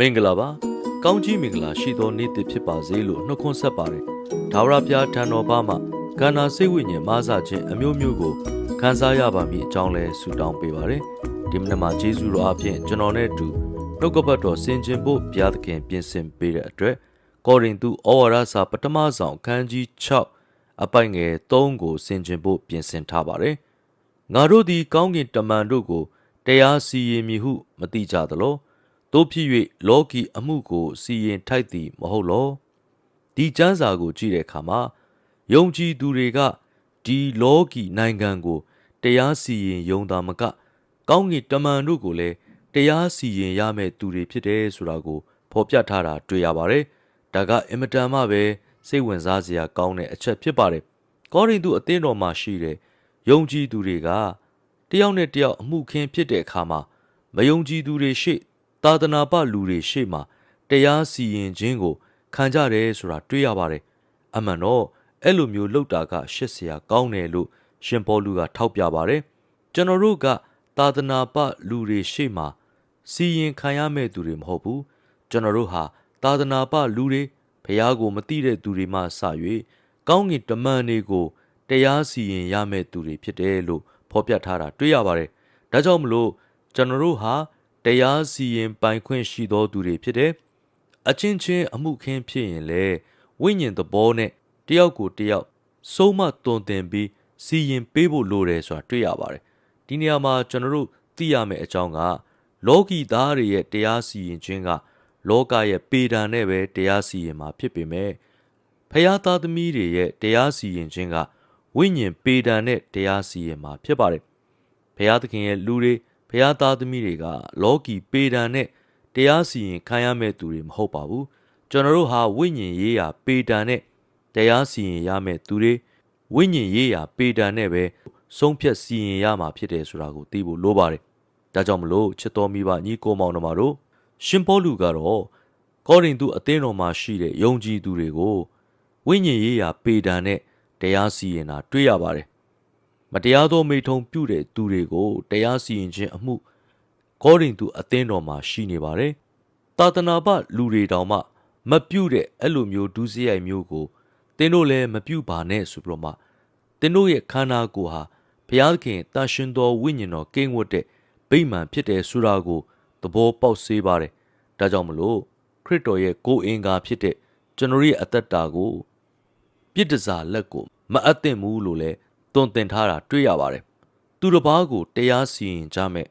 မင်္ဂလာပါကောင်းကြီးမင်္ဂလာရှိသောနေ့တစ်ဖြစ်ပါစေလို့နှုတ်ခွန်းဆက်ပါတယ်ဒါဝရပြားထံတော်ဘာမှကန္နာစိတ်ဝိညာဉ်မားစခြင်းအမျိုးမျိုးကိုခံစားရပါမည်အကြောင်းလဲဆုတောင်းပေးပါတယ်ဒီမနက်မှာယေရှုတော်အဖင်ကျွန်တော်နဲ့အတူနှုတ်ကပတ်တော်ဆင်ခြင်ဖို့ဘုရားသခင်ပြင်ဆင်ပေးတဲ့အတွက်ကောရိန္သုဩဝါဒစာပထမဆောင်အခန်းကြီး6အပိုင်ငယ်3ကိုဆင်ခြင်ဖို့ပြင်ဆင်ထားပါတယ်ငါတို့သည်ကောင်းကင်တမန်တို့ကိုတရားစီရင်မည်ဟုမတိကြသလော တို့ဖြစ်၍လောကီအမှုကိုစီရင်ထိုက်သည်မဟုတ်လောဒီကျမ်းစာကိုကြည့်တဲ့အခါမှာယုံကြည်သူတွေကဒီလောကီနိုင်ငံကိုတရားစီရင်ယုံတာမက ကောင်းကင်တမန်တို့ကိုလည်းတရားစီရင်ရမယ့်သူတွေဖြစ်တယ်ဆိုတာကိုဖော်ပြထားတာတွေ့ရပါတယ်ဒါကအင်မတန်မှပဲစိတ်ဝင်စားစရာကောင်းတဲ့အချက်ဖြစ်ပါတယ်ကောရိန္သုအသင်းတော်မှာရှိတဲ့ယုံကြည်သူတွေကတယောက်နဲ့တယောက်အမှုခင်းဖြစ်တဲ့အခါမှာမယုံကြည်သူတွေရှေ့ သာသနာပလူတွေရှေ့မှာတရားစီရင်ခြင်းကိုခံကြတယ်ဆိုတာတွေ့ရပါတယ်အမှန်တော့အဲ့လိုမျိုးလှုပ်တာကရှစ်စရာကောင်းတယ်လို့ရှင်ပေါလုကထောက်ပြပါတယ်ကျွန်တော်တို့ကသာသနာပလူတွေရှေ့မှာစီရင်ခံရမဲ့သူတွေမဟုတ်ဘူးကျွန်တော်တို့ဟာသာသနာပလူတွေဖះကိုမသိတဲ့သူတွေမှစ၍ကောင်းကင်တမန်တွေကိုတရားစီရင်ရမယ့်သူတွေဖြစ်တယ်လို့ဖော်ပြထားတာတွေ့ရပါတယ်။ဒါကြောင့်မလို့ကျွန်တော်တို့ဟာ တရားစီရင်ပိုင်ခွင့်ရှိသောသူတွေဖြစ်တယ်။အချင်းချင်းအမှုခင်းဖြစ်ရင်လေဝိညာဉ်သဘောနဲ့တယောက်ကိုတယောက်စိုးမတွင်တင်ပြီးစီရင်ပေးဖို့လိုတယ်ဆိုတာတွေ့ရပါတယ်။ဒီနေရာမှာကျွန်တော်တို့သိရမယ့်အကြောင်းကလောကီသားတွေရဲ့တရားစီရင်ခြင်းကလောကရဲ့ပေဒံနဲ့ပဲတရားစီရင်မှာဖြစ်ပေမဲ့ဖျားသားသမီးတွေရဲ့တရားစီရင်ခြင်းကဝိညာဉ်ပေဒံနဲ့တရားစီရင်မှာဖြစ်ပါတယ်။ဖျားသခင်ရဲ့လူတွေ ဖျားသားသမီးတွေကလောကီပေဒံနဲ့တရားစီရင်ခံရမဲ့သူတွေမဟုတ်ပါဘူး။ကျွန်တော်တို့ဟာဝိညာဉ်ရေးရာပေဒံနဲ့တရားစီရင်ရမဲ့သူတွေဝိညာဉ်ရေးရာပေဒံနဲ့ပဲဆုံးဖြတ်စီရင်ရမှာဖြစ်တယ်ဆိုတာကိုသိဖို့လိုပါတယ်။ဒါကြောင့်မလို့ချစ်တော်မိဘညီကိုမောင်တို့မှာတို့ရှင်ပေါလုကတော့ကောရိန္သုအသင်းတော်မှာရှိတဲ့ယုံကြည်သူတွေကိုဝိညာဉ်ရေးရာပေဒံနဲ့တရားစီရင်တာတွေ့ရပါတယ်။ မတရားသောမိထုံပြုတဲ့သူတွေကိုတရားစီရင်ခြင်းအမှုကောရိန္သုအသင်းတော်မှာရှိနေပါတယ်။သာသနာပလူတွေတောင်မှမပြုတဲ့အဲ့လိုမျိုးဒုစရိုက်မျိုးကိုသင်တို့လည်းမပြုပါနဲ့ဆိုပြီးတော့မှသင်တို့ရဲ့ခန္ဓာကိုယ်ဟာဘုရားသခင်တန်ရှင်တော်ဝိညာဉ်တော်ကိန်းဝတ်တဲ့ဗိမာန်ဖြစ်တယ်ဆိုတာကိုသဘောပေါက်စေပါတယ်။ဒါကြောင့်မလို့ခရစ်တော်ရဲ့ကိုယ်အင်္ဂါဖြစ်တဲ့ကျွန်တော်ရဲ့အသက်တာကိုပြစ်ဒဇာလက်ကိုမအပ်သင့်ဘူးလို့လည်း တွင်တင်ထားတာတွေ့ရပါတယ်။သူတစ်ပါးကိုတရားစီရင်ကြမဲ့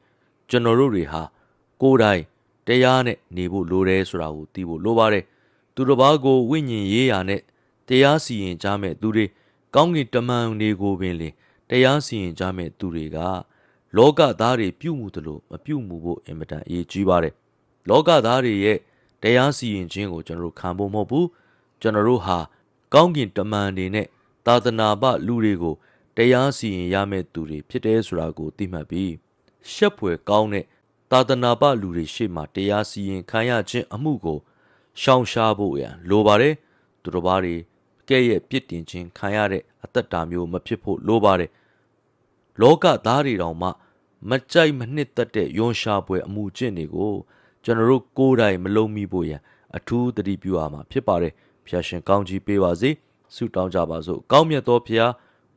ကျွန်တော်တို့တွေဟာကိုယ်တိုင်တရားနဲ့နေဖို့လိုတယ်ဆိုတာကိုသိဖို့လိုပါတယ်။သူတစ်ပါးကိုဝိညာဉ်ရေးရာနဲ့တရားစီရင်ကြမဲ့သူတွေကောင်းကင်တမန်တွေကိုပင်လေတရားစီရင်ကြမဲ့သူတွေကလောကသားတွေပြုမှုသလိုမပြုမှုဖို့အင်မတန်အရေးကြီးပါတယ်။လောကသားတွေရဲ့တရားစီရင်ခြင်းကိုကျွန်တော်တို့ခံဖို့မဟုတ်ဘူး။ကျွန်တော်တို့ဟာကောင်းကင်တမန်တွေနဲ့သာသနာပလူတွေကို တရားစီရင်ရမယ့်သူတွေဖြစ်တယ်ဆိုတာကိုသိမှတ်ပြီးရှက်ဖွယ်ကောင်းတဲ့သာသနာပလူတွေရှေ့မှာတရားစီရင်ခံရခြင်းအမှုကိုရှောင်ရှားဖို့ရန်လိုပါတယ်။သူတို့ဘာတွေကဲ့ရဲ့ပြစ်တင်ခြင်းခံရတဲ့အသက်တာမျိုးမဖြစ်ဖို့လိုပါတယ်။လောကသားတွေတောင်မှမကြိုက်မနှစ်သက်တဲ့ယွန်ရှာပွဲအမှုကျင့်တွေကိုကျွန်တော်တို့ကိုယ်တိုင်မလုံးမိဖို့ရန်အထူးသတိပြုရမှာဖြစ်ပါတယ်ဖျာရှင်ကောင်းကြီးပေးပါစေဆုတောင်းကြပါစို့ကောင်းမြတ်သောဖျာ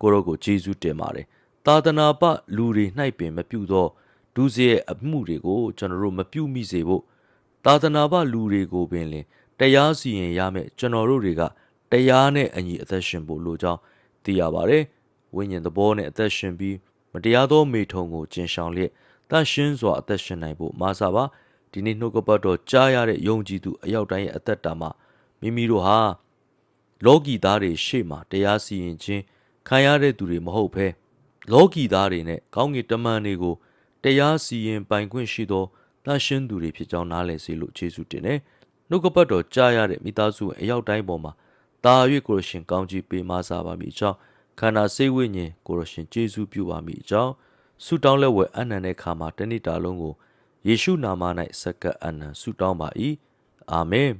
ကိုရောကိုယေရှုတင်ပါတယ်သာသနာပလူတွေ၌ပင်မပြုသောဒုစရိုက်အမှုတွေကိုကျွန်တော်တို့မပြုမိစေဖို့သာသနာပလူတွေကိုပင်လင်တရားစီရင်ရမယ်ကျွန်တော်တို့တွေကတရားနဲ့အညီအသက်ရှင်ဖို့လိုကြောင်းသိရပါတယ်ဝိညာဉ်သဘောနဲ့အသက်ရှင်ပြီးမတရားသောမေထုံကိုကျင်ဆောင်လျက်တန်ရှင်းစွာအသက်ရှင်နိုင်ဖို့မာစာပါဒီနေ့နှုတ်ကပတ်တော်ကြားရတဲ့ယုံကြည်သူအရောက်တိုင်းရဲ့အသက်တာမှာမိမိတို့ဟာလောကီသားတွေရှေ့မှာတရားစီရင်ခြင်း ခံရတဲ့သူတွေမဟုတ်ဘဲလောကီသားတွေနဲ့ကောင်းကင်တမန်တွေကိုတရားစီရင်ပိုင်ခွင့်ရှိသောတန်ရှင်းသူတွေဖြစ်ကြောင်းနားလည်စေလို့ယေရှုတင်တယ်နှုတ်ကပတ်တော်ကြားရတဲ့မိသားစုအရောက်တိုင်းပေါ်မှာတာ၍ကိုရရှင်ကောင်းကြီးပေးမစားပါမိအကြောင်းခန္ဓာစိတ်ဝိညာဉ်ကိုရရှင်ကျေးဇူးပြုပါမိအကြောင်းဆုတောင်းလက်ဝဲအနန္တခါမှာတဏိတာလုံးကိုယေရှုနာမ၌စက္ကပ်အနံဆုတောင်းပါ၏အာမင်